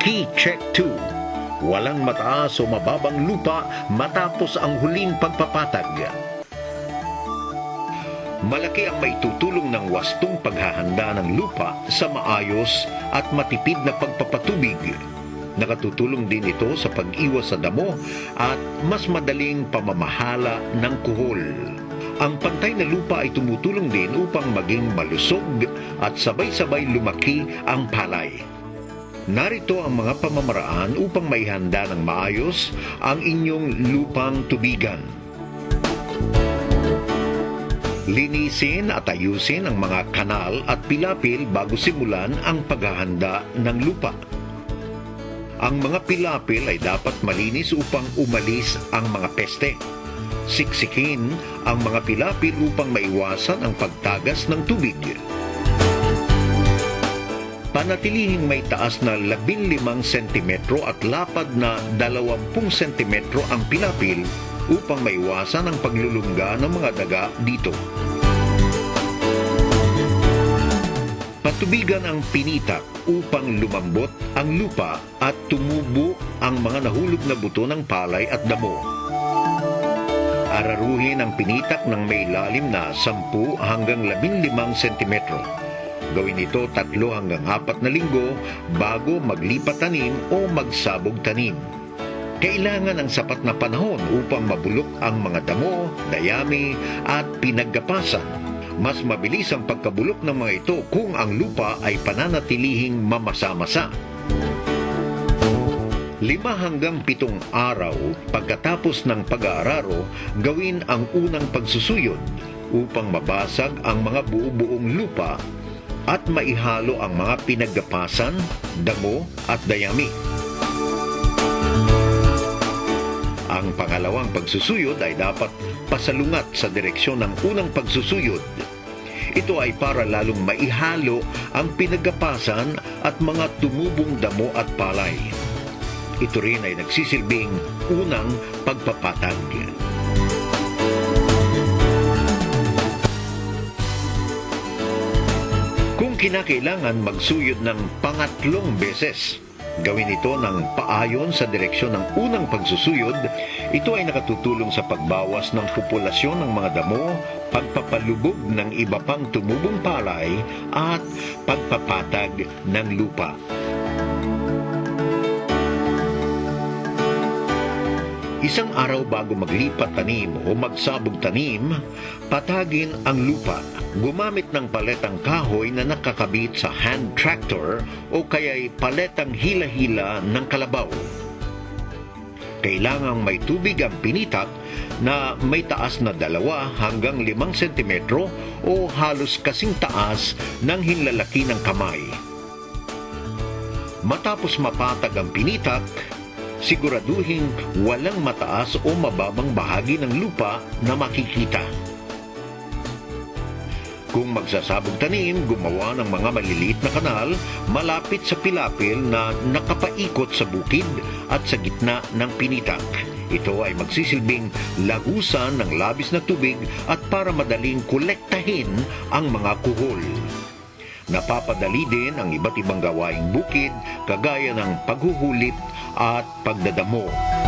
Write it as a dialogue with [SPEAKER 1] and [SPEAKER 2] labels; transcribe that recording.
[SPEAKER 1] Key Check 2. Walang mataas o mababang lupa matapos ang huling pagpapatag. Malaki ang maitutulong ng wastong paghahanda ng lupa sa maayos at matipid na pagpapatubig. Nakatutulong din ito sa pag-iwas sa damo at mas madaling pamamahala ng kuhol. Ang pantay na lupa ay tumutulong din upang maging malusog at sabay-sabay lumaki ang palay. Narito ang mga pamamaraan upang maihanda ng maayos ang inyong lupang tubigan. Linisin at ayusin ang mga kanal at pilapil bago simulan ang paghahanda ng lupa. Ang mga pilapil ay dapat malinis upang umalis ang mga peste. Siksikin ang mga pilapil upang maiwasan ang pagtagas ng tubig. Panatilihing may taas na 15 cm at lapad na 20 cm ang pilapil upang maiwasan ang paglulungga ng mga daga dito. Patubigan ang pinitak upang lumambot ang lupa at tumubo ang mga nahulog na buto ng palay at damo. Araruhin ang pinitak ng may lalim na 10 hanggang 15 cm. Gawin ito tatlo hanggang apat na linggo bago maglipat tanim o magsabog tanim. Kailangan ang sapat na panahon upang mabulok ang mga damo, dayami at pinaggapasan. Mas mabilis ang pagkabulok ng mga ito kung ang lupa ay pananatilihing mamasa-masa. Lima hanggang pitong araw pagkatapos ng pag-aararo, gawin ang unang pagsusuyod upang mabasag ang mga buo-buong lupa at maihalo ang mga pinaggapasan, damo at dayami. Ang pangalawang pagsusuyod ay dapat pasalungat sa direksyon ng unang pagsusuyod. Ito ay para lalong maihalo ang pinaggapasan at mga tumubong damo at palay. Ito rin ay nagsisilbing unang pagpapatag. Kinakailangan magsuyod ng pangatlong beses, gawin ito ng paayon sa direksyon ng unang pagsusuyod, ito ay nakatutulong sa pagbawas ng populasyon ng mga damo, pagpapalubog ng iba pang tumubong palay, at pagpapatag ng lupa. Isang araw bago maglipat tanim o magsabog tanim, patagin ang lupa. Gumamit ng paletang kahoy na nakakabit sa hand tractor o kaya'y paletang hila-hila ng kalabaw. Kailangang may tubig ang pinitak na may taas na dalawa hanggang limang sentimetro o halos kasing taas ng hinlalaki ng kamay. Matapos mapatag ang pinitak, siguraduhin walang mataas o mababang bahagi ng lupa na makikita. Kung magsasabog tanim, gumawa ng mga maliliit na kanal malapit sa pilapil na nakapaikot sa bukid at sa gitna ng pinitak. Ito ay magsisilbing lagusan ng labis na tubig at para madaling kolektahin ang mga kuhol. Napapadali din ang iba't ibang gawaing bukid kagaya ng paghuhulip at pagdadamo.